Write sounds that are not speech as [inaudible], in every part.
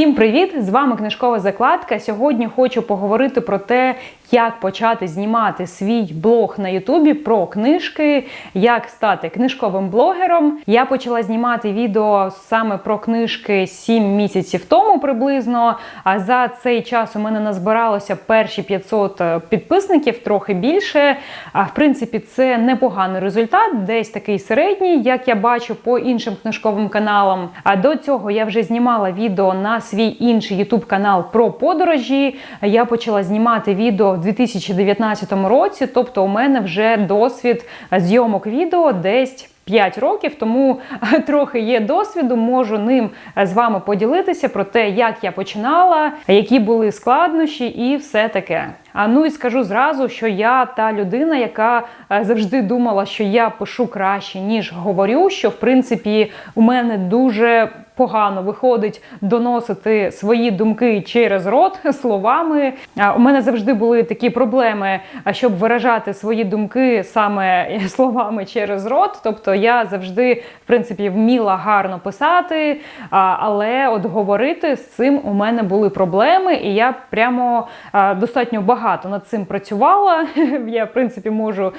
Всім привіт! З вами книжкова закладка. Сьогодні хочу поговорити про те, як почати знімати свій блог на Ютубі про книжки, як стати книжковим блогером. Я почала знімати відео саме про книжки 7 місяців тому приблизно. А за цей час у мене назбиралося перші 500 підписників, трохи більше. А в принципі, це непоганий результат, десь такий середній, як я бачу по іншим книжковим каналам. А до цього я вже знімала відео на свій інший YouTube канал про подорожі. Я почала знімати відео в 2019 році, тобто у мене вже досвід зйомок відео десь. 5 років, тому [laughs] трохи є досвіду, можу ним з вами поділитися про те, як я починала, які були складнощі і все таке. А ну і скажу зразу, що я та людина, яка завжди думала, що я пишу краще, ніж говорю. Що в принципі у мене дуже погано виходить доносити свої думки через рот [laughs] словами. У мене завжди були такі проблеми, щоб виражати свої думки саме [laughs] словами через рот. Тобто я завжди, в принципі, вміла гарно писати, але от говорити з цим у мене були проблеми, і я прямо достатньо багато над цим працювала. [laughs] Я, в принципі, можу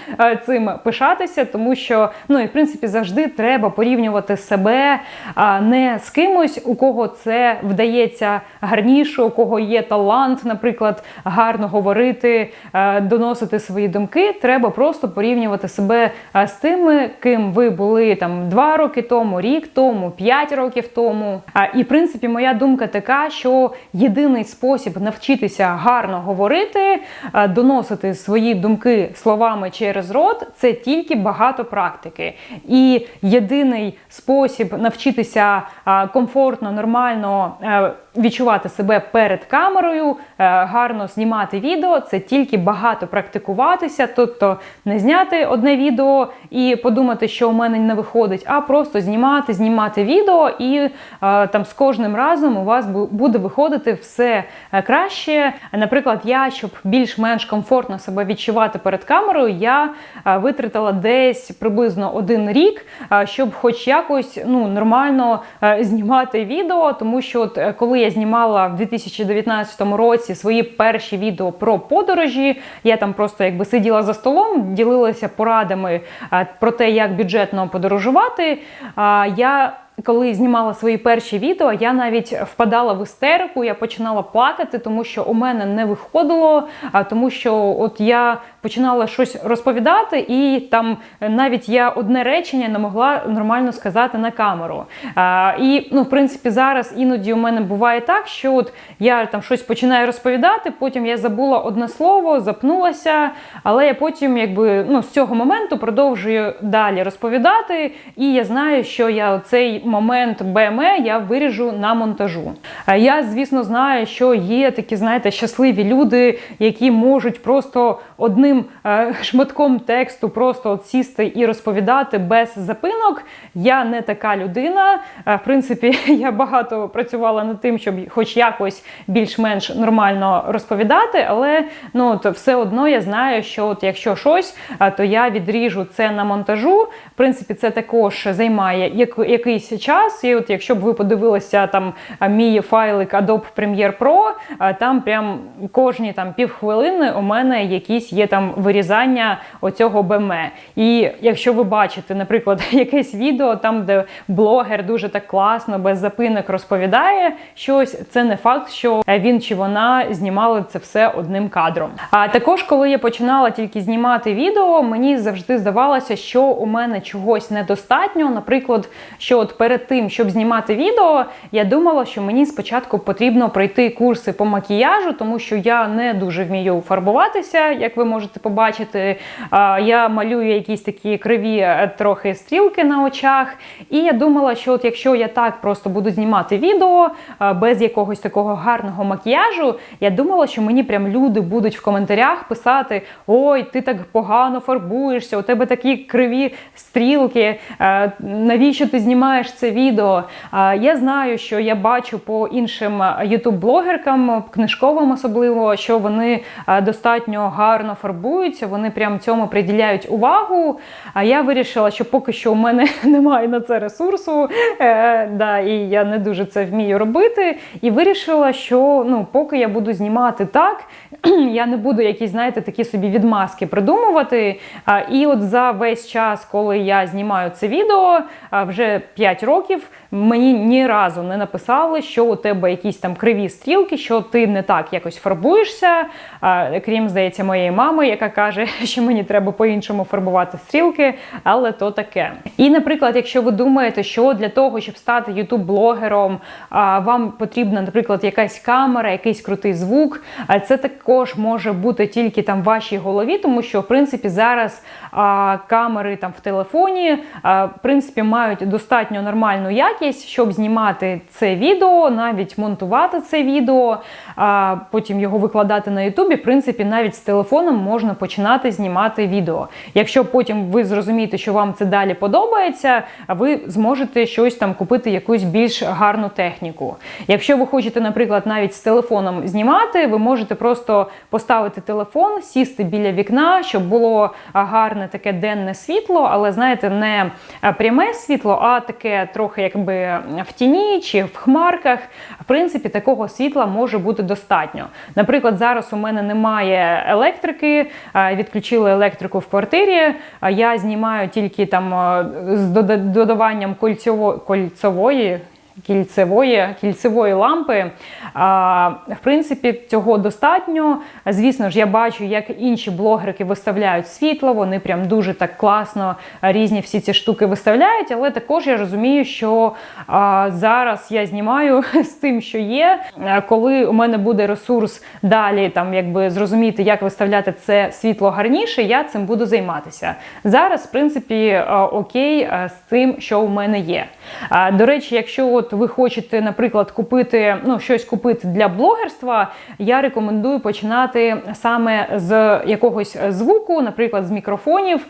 цим пишатися, тому що ну і в принципі завжди треба порівнювати себе не з кимось, у кого це вдається гарніше, у кого є талант, наприклад, гарно говорити, доносити свої думки. Треба просто порівнювати себе з тими, ким ви були там два роки тому, рік тому, п'ять років тому. І в принципі, моя думка така, що єдиний спосіб навчитися гарно говорити, доносити свої думки словами через рот це тільки багато практики. І єдиний спосіб навчитися комфортно, нормально е, відчувати себе перед камерою, е, гарно знімати відео це тільки багато практикуватися, тобто не зняти одне відео і подумати, що у мене не виходить, а просто знімати, знімати відео, і е, там з кожним разом у вас буде виходити все краще. Наприклад, я, щоб більш-менш комфортно себе відчувати перед камерою, я витратила десь приблизно один рік, щоб хоч якось ну, нормально знімати відео, тому що от коли я знімала в 2019 році свої перші відео про подорожі, я там просто якби сиділа за столом, ділилася порадами про те, як бюджетно подорожувати. Я коли знімала свої перші відео, я навіть впадала в істерику, я починала плакати, тому що у мене не виходило, тому що от я починала щось розповідати, і там навіть я одне речення не могла нормально сказати на камеру. А, І ну, в принципі, зараз іноді у мене буває так, що от я там щось починаю розповідати, потім я забула одне слово, запнулася, але я потім, якби ну, з цього моменту продовжую далі розповідати, і я знаю, що я цей момент БМЕ я виріжу на монтажу. Я, звісно, знаю, що є такі, знаєте, щасливі люди, які можуть просто одним е, шматком тексту просто от сісти і розповідати без запинок. Я не така людина. Е, в принципі, [laughs] я багато працювала над тим, щоб хоч якось більш-менш нормально розповідати, але ну от все одно я знаю, що от якщо щось, е, то я відріжу це на монтажу. В принципі, це також займає якийсь час. І от якщо б ви подивилися там мій файлик Adobe Premiere Pro, там прям кожні там півхвилини у мене якісь є там вирізання оцього БМЕ. І якщо ви бачите, наприклад, [laughs] якесь відео там, де блогер дуже так класно, без запинок розповідає щось, це не факт, що він чи вона знімали це все одним кадром. А також, коли я починала тільки знімати відео, мені завжди здавалося, що у мене чогось недостатньо. Наприклад, що от перед тим, щоб знімати відео, я думала, що мені спочатку потрібно пройти курси по макіяжу, тому що я не дуже вмію фарбуватися, як ви можете побачити. Я малюю якісь такі криві е, трохи стрілки на очах. І я думала, що от якщо я так просто буду знімати відео без якогось такого гарного макіяжу, я думала, що мені прям люди будуть в коментарях писати: Ой, ти так погано фарбуєшся, у тебе такі криві стрілки, е, навіщо ти знімаєш це відео. Я знаю, що я бачу по іншим ютуб-блогеркам, книжковим особливо, що вони достатньо гарно фарбують фарбуються, вони прям цьому приділяють увагу. А я вирішила, що поки що у мене [laughs] немає на це ресурсу, е, да, і я не дуже це вмію робити. І вирішила, що ну, поки я буду знімати так, [clears throat] я не буду якісь, знаєте, такі собі відмазки придумувати. А, і от за весь час, коли я знімаю це відео, а, вже 5 років, мені ні разу не написали, що у тебе якісь там криві стрілки, що ти не так якось фарбуєшся. Крім, здається, моєї мами, яка каже, [laughs] що мені треба по-іншому фарбувати стрілки, але то таке. І, наприклад, якщо ви думаєте, що для того, щоб стати ютуб-блогером, вам потрібна, наприклад, якась камера, якийсь крутий звук, а це також може бути тільки там в вашій голові, тому що в принципі зараз камери там в телефоні в принципі мають достатньо нормальну якість, щоб знімати це відео, навіть монтувати це відео, а потім його викладати на Ютубі. В принципі, навіть з телефоном можна починати знімати відео. Якщо потім ви зрозумієте, що вам це далі подобається, ви зможете щось там купити, якусь більш гарну техніку. Якщо ви хочете, наприклад, навіть з телефоном знімати, ви можете просто поставити телефон, сісти біля вікна, щоб було гарне таке денне світло, але знаєте, не пряме світло, а таке трохи якби в тіні чи в хмарках. В принципі, такого світла може бути достатньо. Наприклад, зараз у мене немає електрики, відключили електрику в квартирі. Я знімаю тільки там з додаванням кольцьово- кольцової. Кільцевої кільцевої лампи. А, в принципі, цього достатньо. Звісно ж, я бачу, як інші блогерки виставляють світло, вони прям дуже так класно різні всі ці штуки виставляють. Але також я розумію, що а, зараз я знімаю [laughs] з тим, що є. Коли у мене буде ресурс далі, там якби зрозуміти, як виставляти це світло гарніше, я цим буду займатися. Зараз, в принципі, окей з тим, що у мене є. До речі, якщо от ви хочете, наприклад, купити ну, щось купити для блогерства, я рекомендую починати саме з якогось звуку, наприклад, з мікрофонів,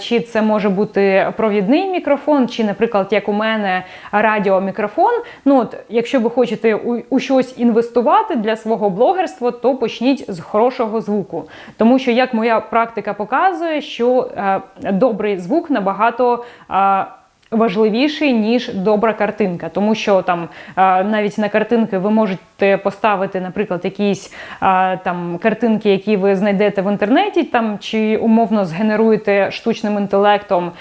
чи це може бути провідний мікрофон, чи, наприклад, як у мене радіомікрофон. Ну, от, якщо ви хочете у, у щось інвестувати для свого блогерства, то почніть з хорошого звуку. Тому що, як моя практика показує, що е, добрий звук набагато. е, важливіший ніж добра картинка, тому що там навіть на картинки ви можете поставити, наприклад, якісь там картинки, які ви знайдете в інтернеті, там чи умовно згенеруєте штучним інтелектом.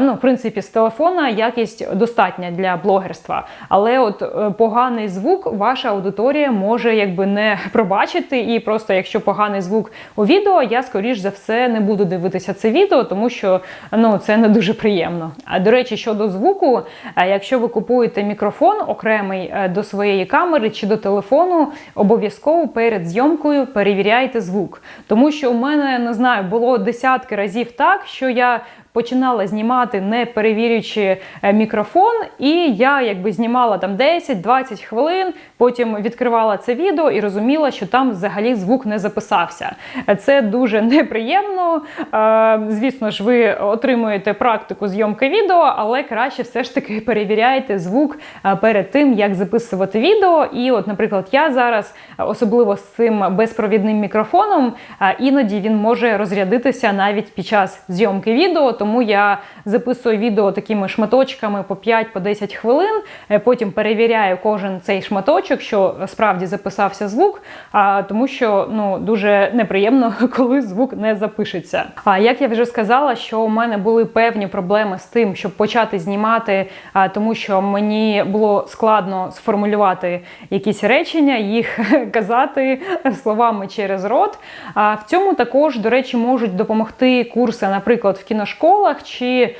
Ну, в принципі, з телефона якість достатня для блогерства, але от е, поганий звук ваша аудиторія може якби не [laughs] пробачити, і просто якщо поганий звук у відео, я скоріш за все не буду дивитися це відео, тому що ну це не дуже приємно. А до речі, щодо звуку, е, якщо ви купуєте мікрофон окремий е, до своєї камери чи до телефону, обов'язково перед зйомкою перевіряйте звук. Тому що у мене не знаю, було десятки разів так, що я починала знімати, не перевірюючи е, мікрофон, і я якби знімала там 10-20 хвилин, потім відкривала це відео і розуміла, що там взагалі звук не записався. Це дуже неприємно. Е, Звісно ж, ви отримуєте практику зйомки відео, але краще все ж таки перевіряйте звук е, перед тим, як записувати відео. І, от, наприклад, я зараз, особливо з цим безпровідним мікрофоном, іноді він може розрядитися навіть під час зйомки відео, тому я записую відео такими шматочками по 5-10 хвилин. е, Потім перевіряю кожен цей шматочок, що справді записався звук, а тому що ну дуже неприємно, [laughs] коли звук не запишеться. А як я вже сказала, що у мене були певні проблеми з тим, щоб почати знімати, тому що мені було складно сформулювати якісь речення, їх [laughs] казати словами через рот. А в цьому також, до речі, можуть допомогти курси, наприклад, в кіношколах, чи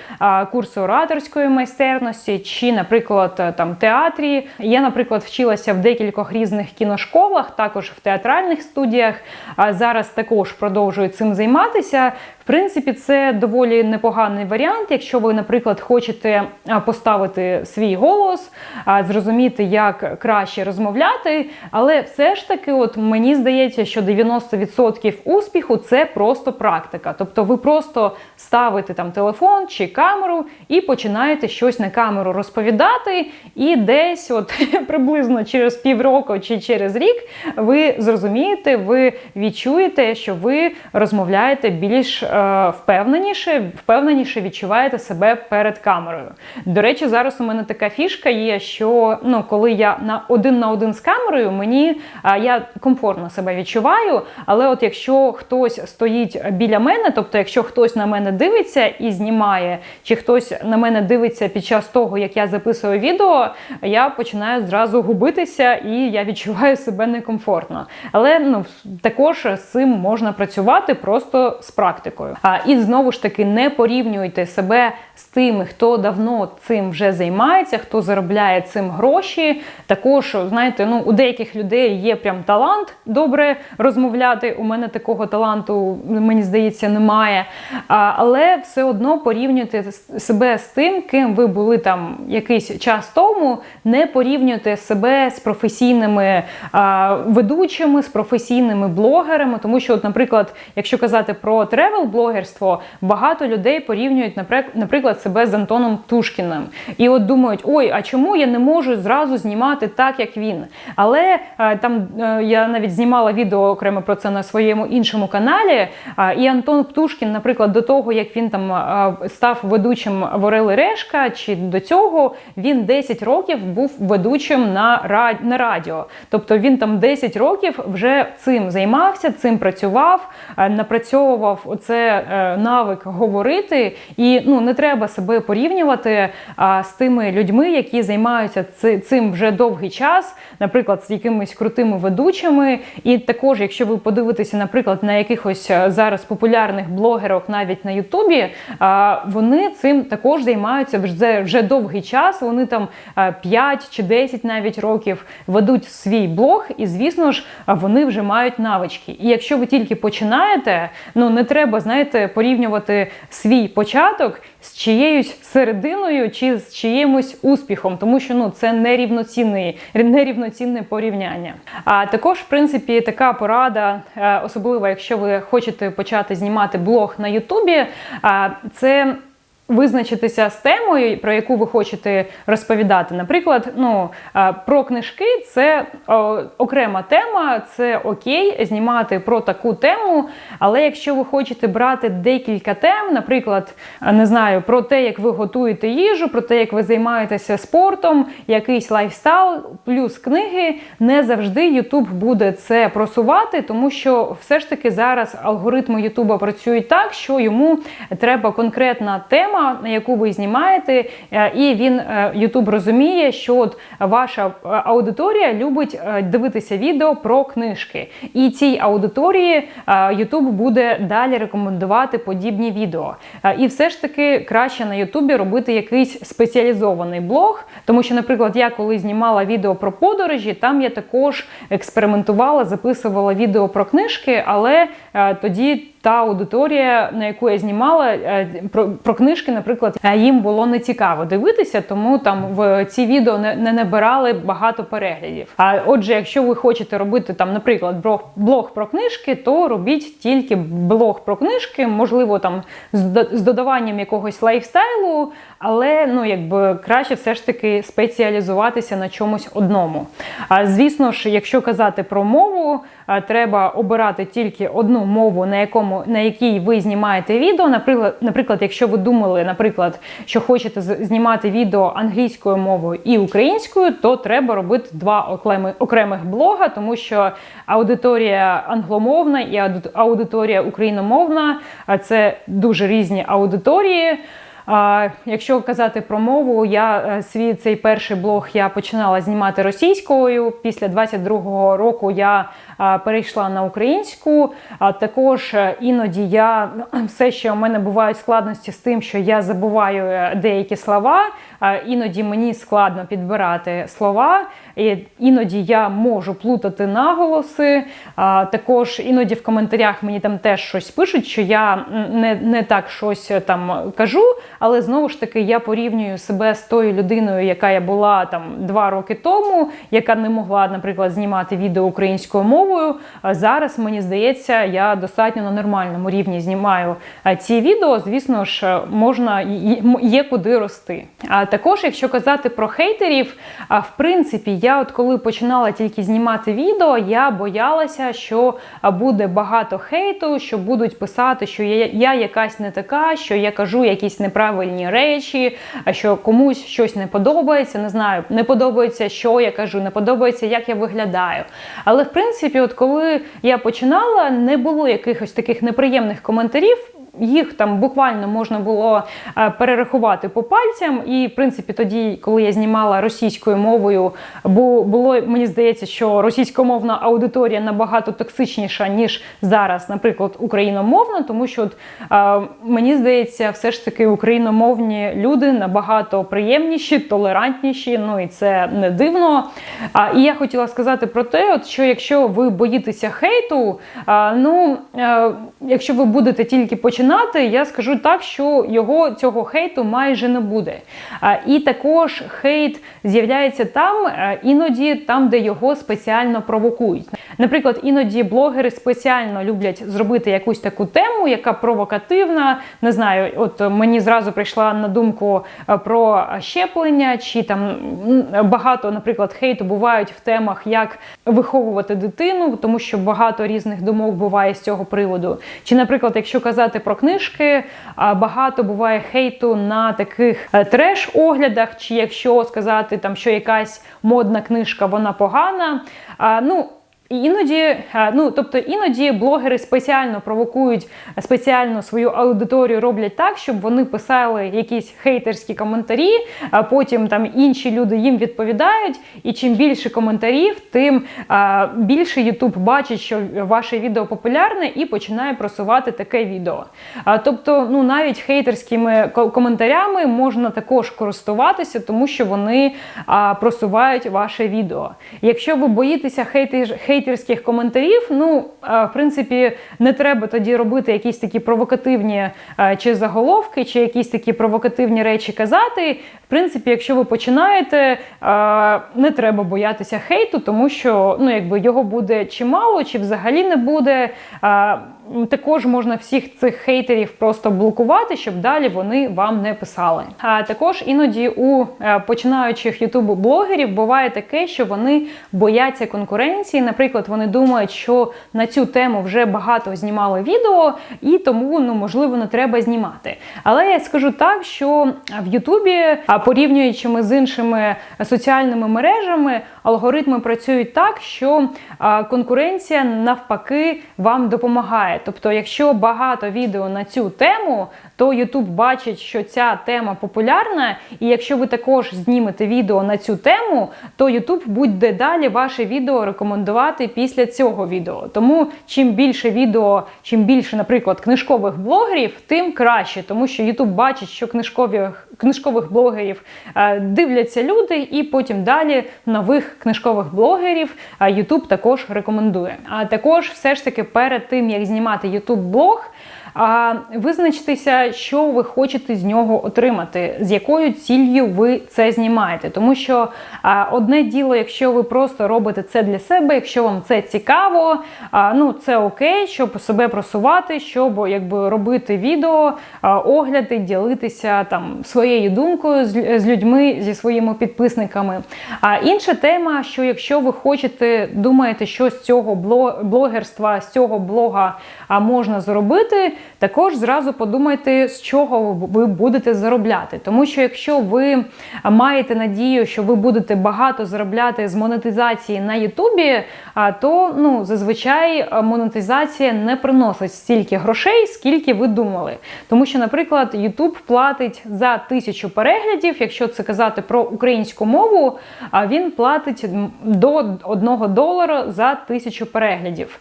курси ораторської майстерності, чи, наприклад, там театрі. Я, наприклад, вчилася в декількох різних кіношколах, також в театральних студіях. Зараз також продовжую цим займатися. Принципі, це доволі непоганий варіант, якщо ви, наприклад, хочете поставити свій голос, зрозуміти, як краще розмовляти. Але все ж таки, от мені здається, що 90% успіху це просто практика. Тобто ви просто ставите там телефон чи камеру і починаєте щось на камеру розповідати, і десь, от [laughs] приблизно через півроку чи через рік, ви зрозумієте, ви відчуєте, що ви розмовляєте більш е, впевненіше, впевненіше відчуваєте себе перед камерою. До речі, зараз у мене така фішка є, що ну, коли я на один на один з камерою, мені е, я комфортно себе відчуваю. Але от якщо хтось стоїть біля мене, тобто, якщо хтось на мене дивиться і знімає, чи хтось на мене дивиться під час того, як я записую відео, я починаю зразу губитися і я відчуваю себе некомфортно. Але ну також з цим можна працювати просто з практикою. А і знову ж таки не порівнюйте себе з тими, хто давно цим вже займається, хто заробляє цим гроші. Також знаєте, ну у деяких людей є прям талант добре розмовляти. У мене такого таланту, мені здається, немає. А, Але все одно порівнюйте себе з тим, ким ви були там якийсь час тому. Не порівнюйте себе з професійними а, ведучими, з професійними блогерами, тому що, от, наприклад, якщо казати про тревел-блогерство, багато людей порівнюють, наприклад, себе з Антоном Птушкіним. І от думають, ой, а чому я не можу зразу знімати так, як він? Але там я навіть знімала відео окремо про це на своєму іншому каналі. І Антон Птушкін, наприклад, до того, як він там став ведучим Ворели Решка, чи до цього він 10 років був ведучим на, на радіо. Тобто він там 10 років вже цим займався, цим працював, напрацьовував оце е, навик говорити. І ну не треба себе порівнювати а, з тими людьми, які займаються цим вже довгий час, наприклад, з якимись крутими ведучими. І також, якщо ви подивитеся, наприклад, на якихось е, зараз популярних блогерок навіть на Ютубі, вони цим також займаються вже вже довгий час. Вони там 5 чи 10 навіть років ведуть свій блог, і звісно ж, вони вже мають навички. І якщо ви тільки починаєте, ну не треба, знаєте, порівнювати свій початок з чиєюсь серединою чи з чиїмось успіхом, тому що ну це нерівноцінне, нерівноцінне порівняння. А також, в принципі, така порада, е, особливо якщо ви хочете почати знімати блог на Ютубі, це визначитися з темою, про яку ви хочете розповідати. Наприклад, ну про книжки це окрема тема, це окей, знімати про таку тему. Але якщо ви хочете брати декілька тем, наприклад, не знаю, про те, як ви готуєте їжу, про те, як ви займаєтеся спортом, якийсь лайфстайл, плюс книги, не завжди YouTube буде це просувати, тому що все ж таки зараз алгоритми YouTube працюють так, що йому треба конкретна тема тема, на яку ви знімаєте, е, і він Ютуб е, розуміє, що от ваша е, аудиторія любить дивитися відео про книжки. І цій аудиторії Ютуб буде далі рекомендувати подібні відео. І все ж таки краще на Ютубі робити якийсь спеціалізований блог, тому що, наприклад, я коли знімала відео про подорожі, там я також експериментувала, записувала відео про книжки, але тоді та аудиторія, на яку я знімала про про книжки, наприклад, е, їм було не цікаво дивитися, тому там в ці відео не, не набирали багато переглядів. А отже, якщо ви хочете робити там, наприклад, блог, про книжки, то робіть тільки блог про книжки, можливо, там з додаванням якогось лайфстайлу, але ну якби краще все ж таки спеціалізуватися на чомусь одному. А звісно ж, якщо казати про мову, треба обирати тільки одну мову, на якому на якій ви знімаєте відео. Наприклад, наприклад, якщо ви думали, наприклад, що хочете знімати відео англійською мовою і українською, то треба робити два окремих окремих блога, тому що аудиторія англомовна і аудиторія україномовна це дуже різні аудиторії. Якщо казати про мову, я е, свій цей перший блог я починала знімати російською. Після 22-го року я перейшла на українську. А також е, іноді я [clears throat] все ще у мене бувають складності з тим, що я забуваю е, деякі слова. Іноді мені складно підбирати слова. Іноді я можу плутати наголоси. Також іноді в коментарях мені там теж щось пишуть, що я не не так щось там кажу, але знову ж таки я порівнюю себе з тою людиною, яка я була там два роки тому, яка не могла, наприклад, знімати відео українською мовою. А зараз мені здається, я достатньо на нормальному рівні знімаю ці відео. Звісно ж, можна є куди рости. А також, якщо казати про хейтерів, в принципі, я от коли починала тільки знімати відео, я боялася, що буде багато хейту, що будуть писати, що я, я якась не така, що я кажу якісь неправильні речі, а що комусь щось не подобається. Не знаю, не подобається, що я кажу, не подобається, як я виглядаю. Але в принципі, от коли я починала, не було якихось таких неприємних коментарів їх там буквально можна було е, перерахувати по пальцям. І, в принципі, тоді, коли я знімала російською мовою, бо було мені здається, що російськомовна аудиторія набагато токсичніша, ніж зараз, наприклад, україномовна, тому що от, е, мені здається, все ж таки україномовні люди набагато приємніші, толерантніші. Ну і це не дивно. І я хотіла сказати про те, от, що якщо ви боїтеся хейту, ну е, якщо ви будете тільки починати починати, я скажу так, що його цього хейту майже не буде. І також хейт з'являється там, е, іноді там, де його спеціально провокують. Наприклад, іноді блогери спеціально люблять зробити якусь таку тему, яка провокативна. Не знаю, от мені зразу прийшла на думку е, про щеплення, чи там багато, наприклад, хейту бувають в темах, як виховувати дитину, тому що багато різних думок буває з цього приводу. Чи, наприклад, якщо казати про книжки, багато буває хейту на таких е, треш-оглядах, чи якщо сказати, там, що якась модна книжка, вона погана. Ну, і іноді, е, ну тобто іноді блогери спеціально провокують спеціально свою аудиторію, роблять так, щоб вони писали якісь хейтерські коментарі, а потім там інші люди їм відповідають. І чим більше коментарів, тим а, більше YouTube бачить, що ваше відео популярне, і починає просувати таке відео. Тобто, ну навіть хейтерськими коментарями можна також користуватися, тому що вони просувають ваше відео. Якщо ви боїтеся хейтер, хейтер хейтерських коментарів. Ну, в принципі, не треба тоді робити якісь такі провокативні чи заголовки, чи якісь такі провокативні речі казати. В принципі, якщо ви починаєте, не треба боятися хейту, тому що ну, якби його буде чимало, чи взагалі не буде. Також можна всіх цих хейтерів просто блокувати, щоб далі вони вам не писали. А також іноді у е, починаючих ютуб-блогерів буває таке, що вони бояться конкуренції. Наприклад, вони думають, що на цю тему вже багато знімали відео, і тому ну можливо не треба знімати. Але я скажу так, що в Ютубі, порівнюючи ми з іншими соціальними мережами, алгоритми працюють так, що конкуренція навпаки вам допомагає. Тобто, якщо багато відео на цю тему, то YouTube бачить, що ця тема популярна, і якщо ви також знімете відео на цю тему, то YouTube буде далі ваше відео рекомендувати після цього відео. Тому чим більше відео, чим більше, наприклад, книжкових блогерів, тим краще, тому що YouTube бачить, що книжкові книжкових блогерів е, дивляться люди, і потім далі нових книжкових блогерів е, YouTube також рекомендує. А також все ж таки перед тим як знімати YouTube блог а визначтеся, що ви хочете з нього отримати, з якою ціллю ви це знімаєте. Тому що а, одне діло, якщо ви просто робите це для себе, якщо вам це цікаво, а, ну це окей, щоб себе просувати, щоб якби робити відео, а, огляди, ділитися там своєю думкою з, з людьми, зі своїми підписниками. А інша тема, що якщо ви хочете, думаєте, що з цього блогерства, з цього блога можна зробити також зразу подумайте, з чого ви будете заробляти. Тому що якщо ви маєте надію, що ви будете багато заробляти з монетизації на Ютубі, то ну, зазвичай монетизація не приносить стільки грошей, скільки ви думали. Тому що, наприклад, Ютуб платить за тисячу переглядів, якщо це казати про українську мову, а він платить до 1 долара за тисячу переглядів.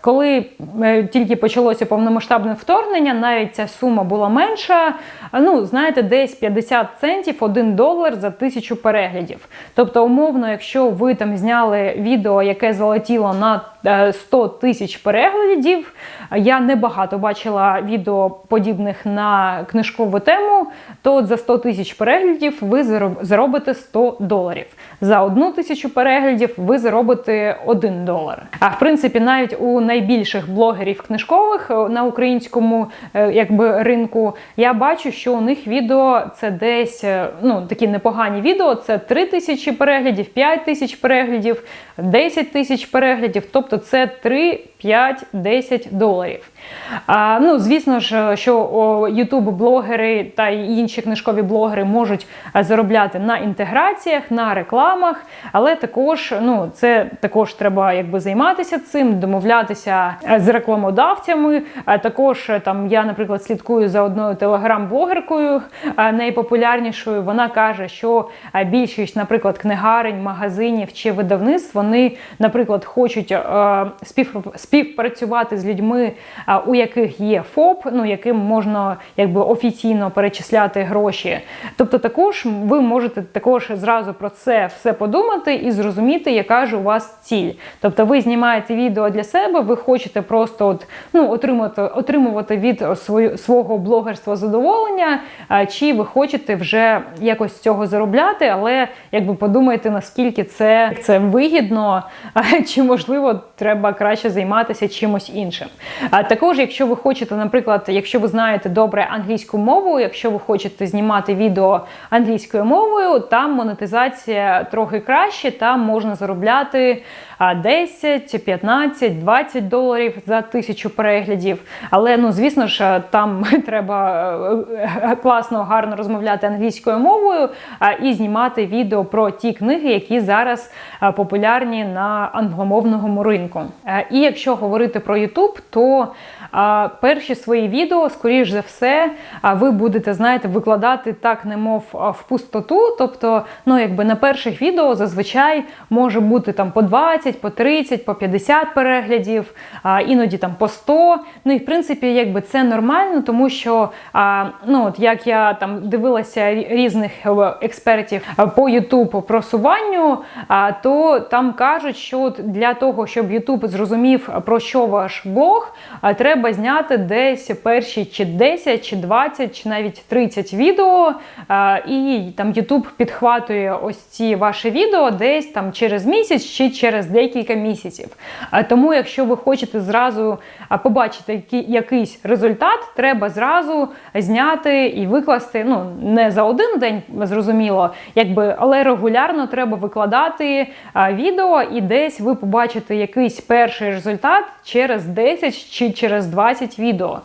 Коли е, тільки почалося повномасштабне вторгнення, навіть ця сума була менша. Ну, знаєте, десь 50 центів 1 долар за тисячу переглядів. Тобто, умовно, якщо ви там зняли відео, яке залетіло на 100 е, тисяч переглядів. Я не багато бачила відео подібних на книжкову тему. То от за 100 тисяч переглядів ви заробите 100 доларів. За одну тисячу переглядів ви заробите 1 долар. А в принципі, навіть у найбільших блогерів книжкових е, на українському е, якби ринку я бачу, що у них відео це десь ну такі непогані відео. Це 3 тисячі переглядів, 5 тисяч переглядів, 10 тисяч переглядів. Тобто це 3, 5, 10 доларів. А, Ну, Звісно ж, що ютуб-блогери та інші книжкові блогери можуть заробляти на інтеграціях, на рекламах, але також ну, це також треба якби займатися цим, домовлятися з рекламодавцями. А також там я, наприклад, слідкую за одною телеграм-блогеркою найпопулярнішою. Вона каже, що більшість, наприклад, книгарень, магазинів чи видавництв вони, наприклад, хочуть співпрацювати з людьми у яких є ФОП, ну яким можна якби офіційно перечисляти гроші. Тобто, також ви можете також зразу про це все подумати і зрозуміти, яка ж у вас ціль. Тобто, ви знімаєте відео для себе, ви хочете просто от, ну, отримати отримувати від свою, свого блогерства задоволення, чи ви хочете вже якось цього заробляти, але якби подумайте, наскільки це, це вигідно, чи можливо треба краще займатися чимось іншим. А також якщо ви хочете, наприклад, якщо ви знаєте добре англійську мову, якщо ви хочете знімати відео англійською мовою, там монетизація трохи краще, там можна заробляти 10, 15, 20 доларів за тисячу переглядів. Але ну, звісно ж, там [laughs] треба е, класно, гарно розмовляти англійською мовою і знімати відео про ті книги, які зараз популярні на англомовному ринку. Е, і якщо говорити про YouTube, то перші свої відео, скоріш за все, ви будете, знаєте, викладати так, немов в пустоту. Тобто, ну, якби на перших відео зазвичай може бути там по 20, по 30, по 50 переглядів, іноді там по 100. Ну і в принципі, якби це нормально, тому що, ну, от як я там дивилася різних е, експертів по YouTube просуванню, то там кажуть, що для того, щоб YouTube зрозумів, про що ваш блог, треба треба зняти десь перші чи 10, чи 20, чи навіть 30 відео. І там YouTube підхватує ось ці ваші відео десь там через місяць чи через декілька місяців. Тому, якщо ви хочете зразу побачити якийсь результат, треба зразу зняти і викласти. Ну, не за один день, зрозуміло, якби, але регулярно треба викладати відео, і десь ви побачите якийсь перший результат через 10 чи через 20 відео.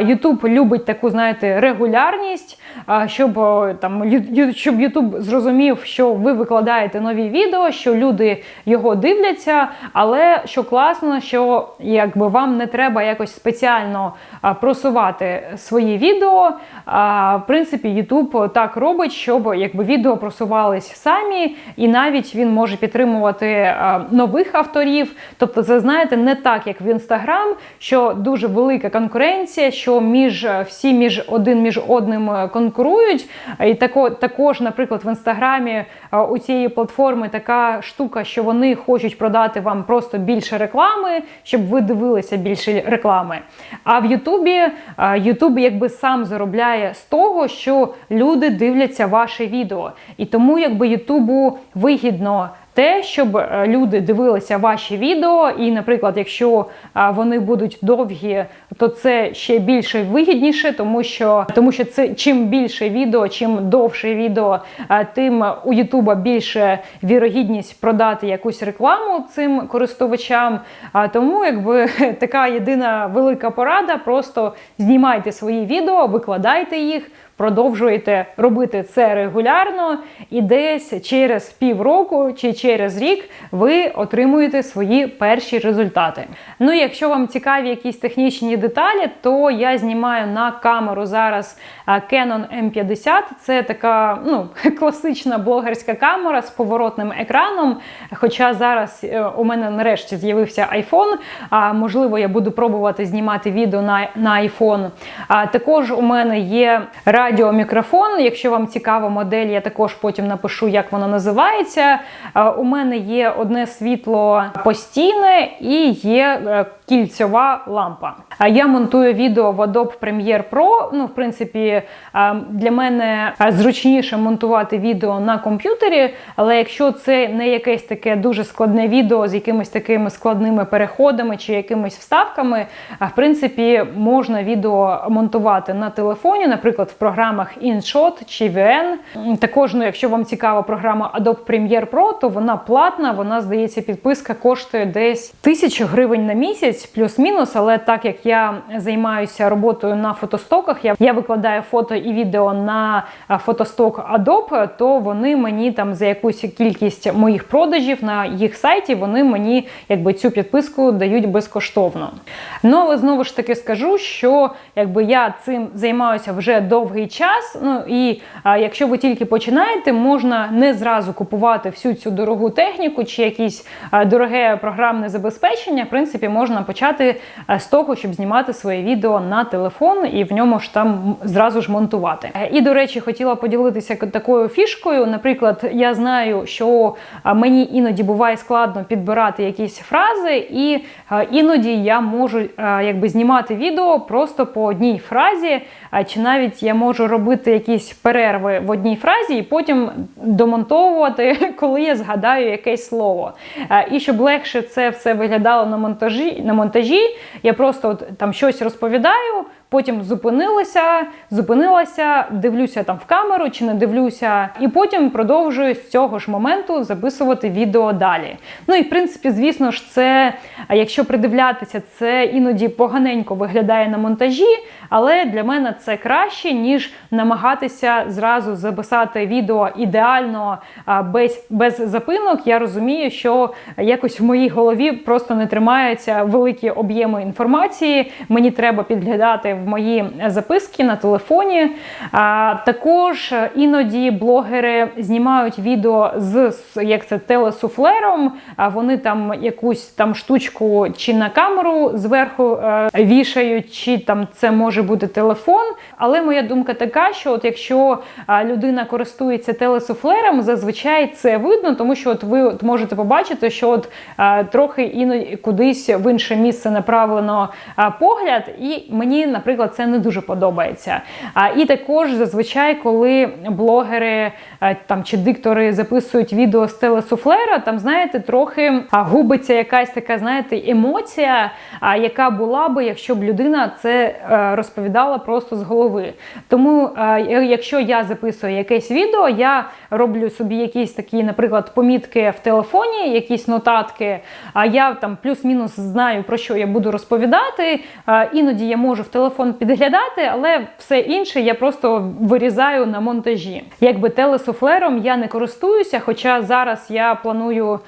Ютуб любить таку, знаєте, регулярність, щоб там щоб Ютуб зрозумів, що ви викладаєте нові відео, що люди його дивляться. Але що класно, що якби вам не треба якось спеціально просувати свої відео. В принципі, Ютуб так робить, щоб якби відео просувались самі, і навіть він може підтримувати нових авторів. Тобто, це знаєте, не так, як в інстаграм, що дуже велика конкуренція, що між всі між один між одним е, конкурують. І тако, також, наприклад, в інстаграмі е, у цієї платформи така штука, що вони хочуть продати вам просто більше реклами, щоб ви дивилися більше реклами. А в Ютубі е, Ютуб якби сам заробляє з того, що люди дивляться ваше відео. І тому якби Ютубу вигідно те, щоб е, люди дивилися ваші відео, і, наприклад, якщо е, вони будуть довгі, то це ще більше вигідніше, тому що тому що це чим більше відео, чим довше відео, е, тим у Ютуба більше вірогідність продати якусь рекламу цим користувачам. Тому, якби [laughs] така єдина велика порада: просто знімайте свої відео, викладайте їх продовжуєте робити це регулярно, і десь через півроку чи через рік ви отримуєте свої перші результати. Ну, якщо вам цікаві якісь технічні деталі, то я знімаю на камеру зараз Canon M50. Це така ну, [laughs] класична блогерська камера з поворотним екраном. Хоча зараз е, у мене нарешті з'явився iPhone, а можливо, я буду пробувати знімати відео на на iPhone. А також у мене є радіомікрофон. Якщо вам цікава модель, я також потім напишу, як воно називається. У мене є одне світло постійне і є е, кільцьова лампа. А я монтую відео в Adobe Premiere Pro. Ну, в принципі, для мене зручніше монтувати відео на комп'ютері, але якщо це не якесь таке дуже складне відео з якимись такими складними переходами чи якимись вставками, в принципі, можна відео монтувати на телефоні, наприклад, в програмах InShot чи VN. Також, ну, якщо вам цікава програма Adobe Premiere Pro, то вона платна, вона, здається, підписка коштує десь тисячу гривень на місяць, плюс-мінус. Але так як я займаюся роботою на фотостоках, я, я викладаю фото і відео на фотосток Adobe, то вони мені там за якусь кількість моїх продажів на їх сайті, вони мені якби цю підписку дають безкоштовно. Ну, але знову ж таки скажу, що якби я цим займаюся вже довгий час. Ну і а, якщо ви тільки починаєте, можна не зразу купувати всю цю дорогу техніку чи якісь а, дороге програмне забезпечення. В принципі, можна почати з того, щоб знімати своє відео на телефон і в ньому ж там зразу ж монтувати. І до речі, хотіла поділитися такою фішкою. Наприклад, я знаю, що мені іноді буває складно підбирати якісь фрази, і іноді я можу якби знімати відео просто по одній фразі, чи навіть я можу робити якісь перерви в одній фразі і потім домонтовувати, [laughs] коли я згадаю якесь слово. І щоб легше це все виглядало на монтажі, на монтажі, я просто от там щось розповідаю. Потім зупинилася, зупинилася, дивлюся там в камеру чи не дивлюся, і потім продовжую з цього ж моменту записувати відео далі. Ну і в принципі, звісно ж, це, якщо придивлятися, це іноді поганенько виглядає на монтажі, але для мене це краще, ніж намагатися зразу записати відео ідеально без, без запинок. Я розумію, що якось в моїй голові просто не тримаються великі об'єми інформації. Мені треба підглядати в мої записки на телефоні. Також іноді блогери знімають відео з як це телесуфлером, а вони там якусь там штучку чи на камеру зверху е, вішають, чи там це може бути телефон. Але моя думка така, що от якщо людина користується телесуфлером, зазвичай це видно, тому що от ви от можете побачити, що от трохи іноді кудись в інше місце направлено погляд, і мені, наприклад наприклад, це не дуже подобається. А і також зазвичай, коли блогери е, там чи диктори записують відео з телесуфлера, там знаєте, трохи губиться якась така, знаєте, емоція, яка була би, якщо б людина це е, розповідала просто з голови. Тому, е, якщо я записую якесь відео, я роблю собі якісь такі, наприклад, помітки в телефоні, якісь нотатки. А я там плюс-мінус знаю про що я буду розповідати. Іноді я можу в телефон телефон підглядати, але все інше я просто вирізаю на монтажі. Якби телесуфлером я не користуюся, хоча зараз я планую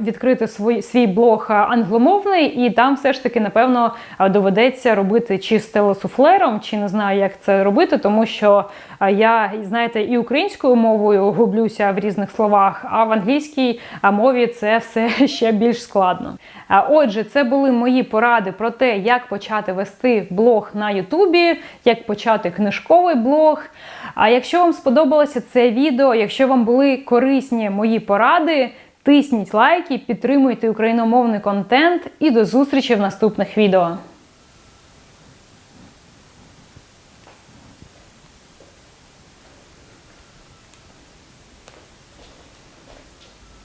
відкрити свій, свій блог англомовний, і там все ж таки, напевно, доведеться робити чи з телесуфлером, чи не знаю, як це робити, тому що я, знаєте, і українською мовою гублюся в різних словах, а в англійській мові це все [laughs] ще більш складно. Отже, це були мої поради про те, як почати вести блог на Ютубі, як почати книжковий блог. А якщо вам сподобалося це відео, якщо вам були корисні мої поради, тисніть лайки, підтримуйте україномовний контент і до зустрічі в наступних відео.